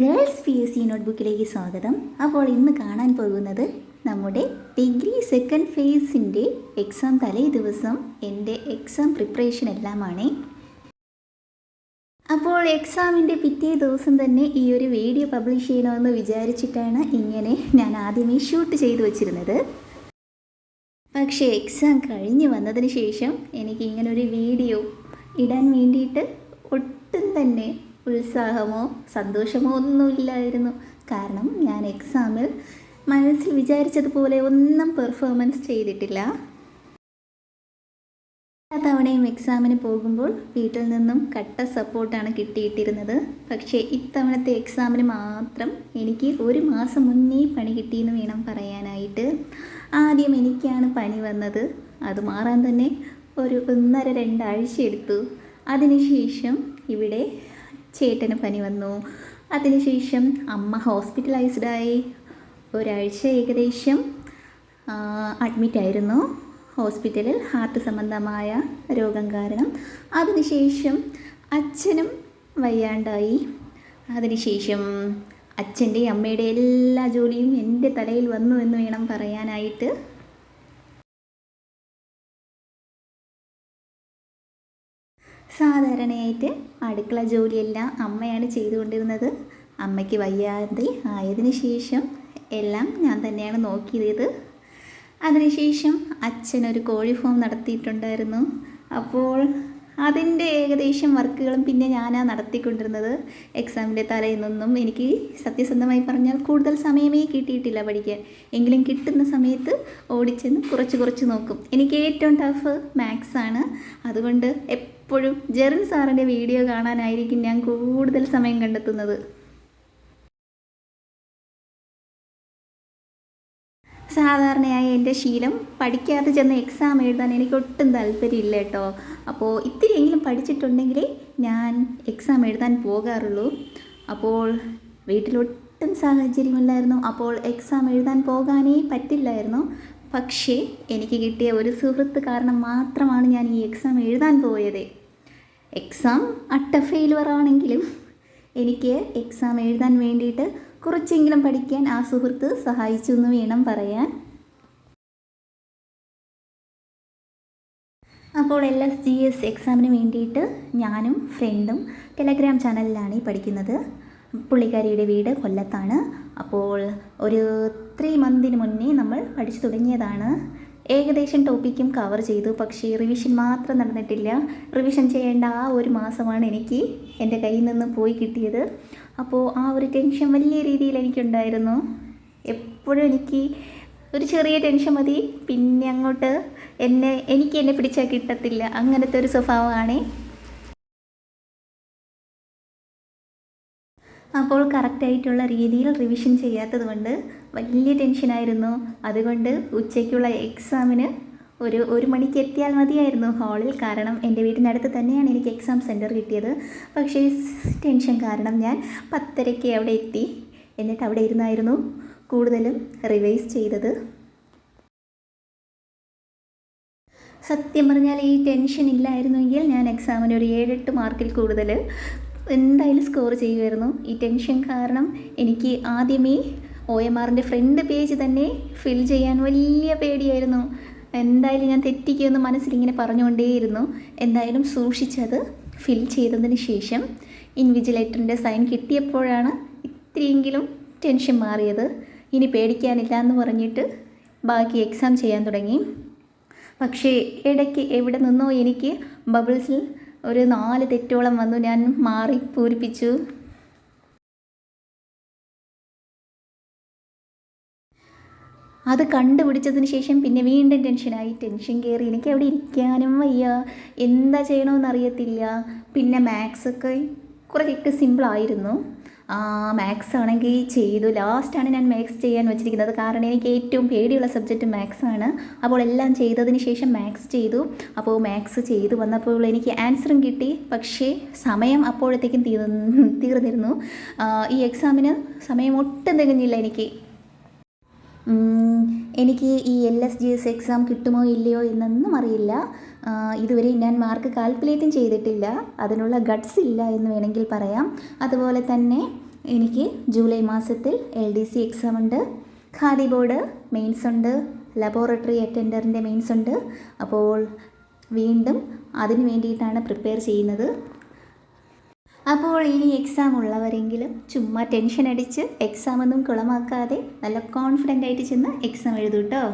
Girls P S C നോട്ട്ബുക്കിലേക്ക് സ്വാഗതം. അപ്പോൾ ഇന്ന് കാണാൻ പോകുന്നത് നമ്മുടെ ഡിഗ്രി സെക്കൻഡ് ഫേസിന്റെ എക്സാം തലേ ദിവസം എന്റെ എക്സാം പ്രിപ്പറേഷൻ എല്ലാമാണ്. അപ്പോൾ എക്സാമിന്റെ പിറ്റേ ദിവസം തന്നെ ഈ ഒരു വീഡിയോ പബ്ലിഷ് ചെയ്യണമെന്ന് വിചാരിച്ചിട്ടാണ് ഇങ്ങനെ ഞാൻ ആദ്യമേ ഷൂട്ട് ചെയ്തു വച്ചിരുന്നത്. പക്ഷേ എക്സാം കഴിഞ്ഞ് വന്നതിന് ശേഷം എനിക്ക് ഇങ്ങനെ ഒരു വീഡിയോ ഇടാൻ വേണ്ടിയിട്ട് ഒട്ടും തന്നെ ഉത്സാഹമോ സന്തോഷമോ ഒന്നുമില്ലായിരുന്നു. കാരണം ഞാൻ എക്സാമിൽ മനസ്സിൽ വിചാരിച്ചതുപോലെ ഒന്നും പെർഫോമൻസ് ചെയ്തിട്ടില്ല. എല്ലാ തവണയും എക്സാമിന് പോകുമ്പോൾ വീട്ടിൽ നിന്നും കട്ട സപ്പോർട്ടാണ് കിട്ടിയിട്ടിരുന്നത്. പക്ഷേ ഇത്തവണത്തെ എക്സാമിന് മാത്രം എനിക്ക് ഒരു മാസം മുന്നേ പണി കിട്ടിയെന്ന് വേണം പറയാനായിട്ട്. ആദ്യം എനിക്കാണ് പണി വന്നത്. അത് മാറാൻ തന്നെ ഒരു ഒന്നര രണ്ടാഴ്ച എടുത്തു. അതിനുശേഷം ഇവിടെ ചേട്ടന് പനി വന്നു. അതിനുശേഷം അമ്മ ഹോസ്പിറ്റലൈസ്ഡായി ഒരാഴ്ച ഏകദേശം അഡ്മിറ്റായിരുന്നു ഹോസ്പിറ്റലിൽ ഹാർട്ട് സംബന്ധമായ രോഗം കാരണം. അതിനുശേഷം അച്ഛനും വയ്യാണ്ടായി. അതിനുശേഷം അച്ഛന്റെ അമ്മയുടെ എല്ലാ ജോലിയും എന്റെ തലയിൽ വന്നു എന്ന് വേണം പറയാനായിട്ട്. സാധാരണയായിട്ട് അടുക്കള ജോലിയെല്ലാം അമ്മയാണ് ചെയ്തുകൊണ്ടിരുന്നത്. അമ്മയ്ക്ക് വയ്യാതെ ആയതിനു ശേഷം എല്ലാം ഞാൻ തന്നെയാണ് നോക്കിയത്. അതിനുശേഷം അച്ഛൻ ഒരു കോഴി ഫോം നടത്തിയിട്ടുണ്ടായിരുന്നു. അപ്പോൾ അതിന്റെ ഏകദേശം വർക്കുകളും പിന്നെ ഞാനാണ് നടത്തിക്കൊണ്ടിരുന്നത്. എക്സാമിന്റെ തലേന്നൊന്നും എനിക്ക് സത്യസന്ധമായി പറഞ്ഞാൽ കൂടുതൽ സമയമേ കിട്ടിയിട്ടില്ല പഠിക്കാൻ. എങ്കിലും കിട്ടുന്ന സമയത്ത് ഓടിച്ചെന്ന് കുറച്ച് കുറച്ച് നോക്കും. എനിക്ക് ഏറ്റവും ടഫ് മാത്സാണ് അതുകൊണ്ട് ജെറിൻ സാറിന്റെ വീഡിയോ കാണാനായിരിക്കും ഞാൻ കൂടുതൽ സമയം കണ്ടെത്തുന്നത്. സാധാരണയായി എന്റെ ശീലം പഠിക്കാതെ ചെന്ന് എക്സാം എഴുതാൻ എനിക്ക് ഒട്ടും താല്പര്യമില്ല കേട്ടോ. അപ്പോൾ ഇത്തിരിയെങ്കിലും പഠിച്ചിട്ടുണ്ടെങ്കിലേ ഞാൻ എക്സാം എഴുതാൻ പോകാറുള്ളൂ. അപ്പോൾ വീട്ടിലൊട്ടും സാഹചര്യമില്ലായിരുന്നു. അപ്പോൾ എക്സാം എഴുതാൻ പോകാനേ പറ്റില്ലായിരുന്നു. പക്ഷേ എനിക്ക് കിട്ടിയ ഒരു സുഹൃത്ത് കാരണം മാത്രമാണ് ഞാൻ ഈ എക്സാം എഴുതാൻ പോയത്. എക്സാം അട്ട ഫെയിലുവർ ആണെങ്കിലും എനിക്ക് എക്സാം എഴുതാൻ വേണ്ടിയിട്ട് കുറച്ചെങ്കിലും പഠിക്കാൻ ആ സുഹൃത്ത് സഹായിച്ചു എന്ന് വേണം പറയാൻ. അപ്പോൾ എൽ എസ് ജി എസ് എക്സാമിന് വേണ്ടിയിട്ട് ഞാനും ഫ്രണ്ടും ടെലഗ്രാം ചാനലിലാണ് ഈ പഠിക്കുന്നത്. പുള്ളിക്കാരിയുടെ വീട് കൊല്ലത്താണ്. അപ്പോൾ ഒരു ത്രീ മന്തിന് മുന്നേ നമ്മൾ പഠിച്ചു തുടങ്ങിയതാണ്. ഏകദേശം ടോപ്പിക്കും കവർ ചെയ്തു. പക്ഷേ റിവിഷൻ മാത്രം നടന്നിട്ടില്ല. റിവിഷൻ ചെയ്യേണ്ട ആ ഒരു മാസമാണ് എനിക്ക് എന്റെ കയ്യിൽ നിന്ന് പോയി കിട്ടിയത്. അപ്പോൾ ആ ഒരു ടെൻഷൻ വലിയ രീതിയിൽ എനിക്കുണ്ടായിരുന്നു. എപ്പോഴും എനിക്ക് ഒരു ചെറിയ ടെൻഷൻ മതി. പിന്നെ അങ്ങോട്ട് എന്നെ എനിക്ക് എന്നെ പിടിച്ചാൽ കിട്ടത്തില്ല. അങ്ങനത്തെ ഒരു സ്വഭാവമാണ് അപ്പോൾ കറക്റ്റായിട്ടുള്ള രീതിയിൽ റിവിഷൻ ചെയ്യാത്തത് കൊണ്ട് വലിയ ടെൻഷനായിരുന്നു അതുകൊണ്ട് ഉച്ചയ്ക്കുള്ള എക്സാമിന് ഒരു ഒരു മണിക്ക് എത്തിയാൽ മതിയായിരുന്നു ഹാളിൽ കാരണം എന്റെ വീടിനടുത്ത് തന്നെയാണ് എനിക്ക് എക്സാം സെന്റർ കിട്ടിയത്. പക്ഷേ ടെൻഷൻ കാരണം ഞാൻ പത്തരയ്ക്ക് അവിടെ എത്തി. എന്നിട്ട് അവിടെ ഇരുന്നായിരുന്നു കൂടുതലും റിവൈസ് ചെയ്തത്. സത്യം പറഞ്ഞാൽ ഈ ടെൻഷൻ ഇല്ലായിരുന്നുവെങ്കിൽ ഞാൻ എക്സാമിന് ഒരു ഏഴെട്ട് മാർക്കിൽ കൂടുതൽ എന്തായാലും സ്കോർ ചെയ്യുമായിരുന്നു. ഈ ടെൻഷൻ കാരണം എനിക്ക് ആദ്യമേ ഒ എം ആറിന്റെ ഫ്രണ്ട് പേജ് തന്നെ ഫിൽ ചെയ്യാൻ വലിയ പേടിയായിരുന്നു. എന്തായാലും ഞാൻ തെറ്റിക്കുമെന്ന് മനസ്സിലിങ്ങനെ പറഞ്ഞുകൊണ്ടേയിരുന്നു. എന്തായാലും സൂക്ഷിച്ചത് ഫിൽ ചെയ്തതിന് ശേഷം ഇൻവിജിലേറ്ററിന്റെ സൈൻ കിട്ടിയപ്പോഴാണ് ഇത്തിരിയെങ്കിലും ടെൻഷൻ മാറിയത്. ഇനി പേടിക്കാനില്ല എന്ന് പറഞ്ഞിട്ട് ബാക്കി എക്സാം ചെയ്യാൻ തുടങ്ങി. പക്ഷേ ഇടയ്ക്ക് എവിടെ നിന്നോ എനിക്ക് ബബിൾസിൽ ഒരു നാല് തെറ്റോളം വന്നു. ഞാൻ മാറി പൂരിപ്പിച്ചു. അത് കണ്ടുപിടിച്ചതിന് ശേഷം പിന്നെ വീണ്ടും ടെൻഷനായി. ടെൻഷൻ കയറി എനിക്ക് അവിടെ ഇരിക്കാനും വയ്യ. എന്താ ചെയ്യണമെന്ന് അറിയത്തില്ല പിന്നെ മാത്സൊക്കെ കുറേയൊക്കെ സിമ്പിളായിരുന്നു. മാത്സ് ആണെങ്കിൽ ചെയ്തു. ലാസ്റ്റാണ് ഞാൻ മാത്സ് ചെയ്യാൻ വെച്ചിരിക്കുന്നത്. കാരണം എനിക്ക് ഏറ്റവും പേടിയുള്ള സബ്ജക്റ്റ് മാത്സ് ആണ്. അപ്പോൾ എല്ലാം ചെയ്തതിന് ശേഷം മാത്സ് ചെയ്തു. അപ്പോൾ മാത്സ് ചെയ്തു വന്നപ്പോൾ എനിക്ക് ആൻസറും കിട്ടി. പക്ഷേ സമയം അപ്പോഴത്തേക്കും തീർ തീർന്നിരുന്നു. ഈ എക്സാമിന് സമയം ഒട്ടും തികഞ്ഞില്ല എനിക്ക്. എനിക്ക് ഈ L S G S exam കിട്ടുമോ ഇല്ലയോ എന്നൊന്നും അറിയില്ല. ഇതുവരെ ഞാൻ മാർക്ക് കാൽക്കുലേറ്റും ചെയ്തിട്ടില്ല. അതിനുള്ള ഗട്ട്സ് ഇല്ല എന്ന് വേണമെങ്കിൽ പറയാം. അതുപോലെ തന്നെ എനിക്ക് ജൂലൈ മാസത്തിൽ എൽ ഡി സി എക്സാം ഉണ്ട്. ഖാദി ബോർഡ് മെയിൻസ് ഉണ്ട്. ലബോറട്ടറി അറ്റൻഡറിന്റെ മെയിൻസ് ഉണ്ട്. അപ്പോൾ വീണ്ടും അതിന് വേണ്ടിയിട്ടാണ് പ്രിപ്പയർ ചെയ്യുന്നത്. അപ്പോൾ ഇനി എക്സാം ഉള്ളവരെങ്കിലും ചുമ്മാ ടെൻഷൻ അടിച്ച് എക്സാമൊന്നും കുളമാക്കാതെ നല്ല കോൺഫിഡന്റ് ആയിട്ട് ചെന്ന് എക്സാം എഴുതൂ കേട്ടോ